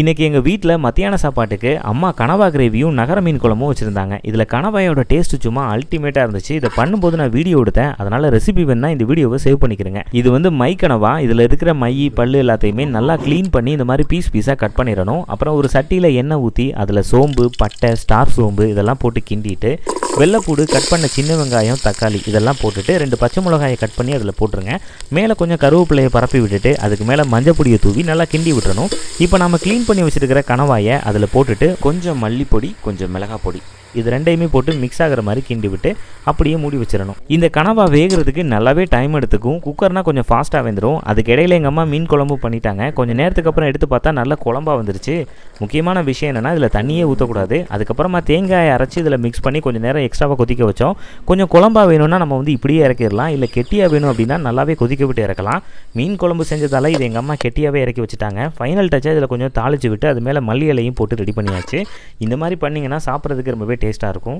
இன்றைக்கி எங்கள் வீட்டில் மத்தியான சாப்பாட்டுக்கு அம்மா கனவா கிரேவியும் நகர மீன் குழம்பும் வச்சுருந்தாங்க. இதில் கனவாயோட டேஸ்ட்டு சும்மா அல்டிமேட்டாக இருந்துச்சு. இதை பண்ணும்போது நான் வீடியோ எடுத்தேன். அதனால் ரெசிபி வேணால் இந்த வீடியோவை சேவ் பண்ணிக்கிறேங்க. இது வந்து மை கனவா. இதில் இருக்கிற மை பல் எல்லாத்தையுமே நல்லா க்ளீன் பண்ணி இந்த மாதிரி பீஸ் பீஸாக கட் பண்ணிடணும். அப்புறம் ஒரு சட்டியில் எண்ணெய் ஊற்றி அதில் சோம்பு பட்டை ஸ்டார் சோம்பு இதெல்லாம் போட்டு கிண்டிட்டு வெள்ளைப்பூடு கட் பண்ண சின்ன வெங்காயம் தக்காளி இதெல்லாம் போட்டுட்டு ரெண்டு பச்சை மிளகாயை கட் பண்ணி அதில் போட்டுருங்க. மேலே கொஞ்சம் கருவேப்பிலையை பரப்பி விட்டுட்டு அதுக்கு மேலே மஞ்சள் பொடியை தூவி நல்லா கிண்டி விட்டுறணும். இப்போ நம்ம க்ளீன் பண்ணி வச்சுருக்கிற கணவாயை அதில் போட்டுட்டு கொஞ்சம் மல்லிப்பொடி கொஞ்சம் மிளகாய் பொடி. இது ரெண்டையுமே போட்டு மிக்ஸ் ஆகிற மாதிரி கிண்டி விட்டு அப்படியே மூடி வச்சிடணும். இந்த கனவா வேகிறதுக்கு நல்லாவே டைம் எடுத்துக்கும். குக்கர்னா கொஞ்சம் ஃபாஸ்ட்டாக வெந்துடும் அதுக்கு இடையில எங்கள் அம்மா மீன் குழம்பு பண்ணிட்டாங்க. கொஞ்சம் நேரத்துக்கு அப்புறம் எடுத்து பார்த்தா நல்ல குழம்பா வந்துருச்சு. முக்கியமான விஷயம் என்னென்னா இதில் தண்ணியே ஊற்றக்கூடாது அதுக்கப்புறமா தேங்காயை அரைச்சி இதில் மிக்ஸ் பண்ணி கொஞ்சம் நேரம் எக்ஸ்ட்ராவாக கொதிக்க வச்சோம். கொஞ்சம் குழம்பா வேணும்னா நம்ம வந்து இப்படியே இறக்கிடலாம். இல்லை கெட்டியாக வேணும் அப்படின்னா நல்லாவே கொதிக்க விட்டு இறக்கலாம். மீன் குழம்பு செஞ்சதால இது எங்கள் அம்மா கெட்டியாகவே இறக்கி வச்சுட்டாங்க. ஃபைனல் டச்சாக இதில் கொஞ்சம் தாளிச்சு விட்டு அது மேலே மல்லி இலையும் போட்டு ரெடி பண்ணியாச்சு. இந்த மாதிரி பண்ணிங்கன்னா சாப்பிட்றதுக்கு ரொம்பவே டேஸ்ட்டாக இருக்கும்.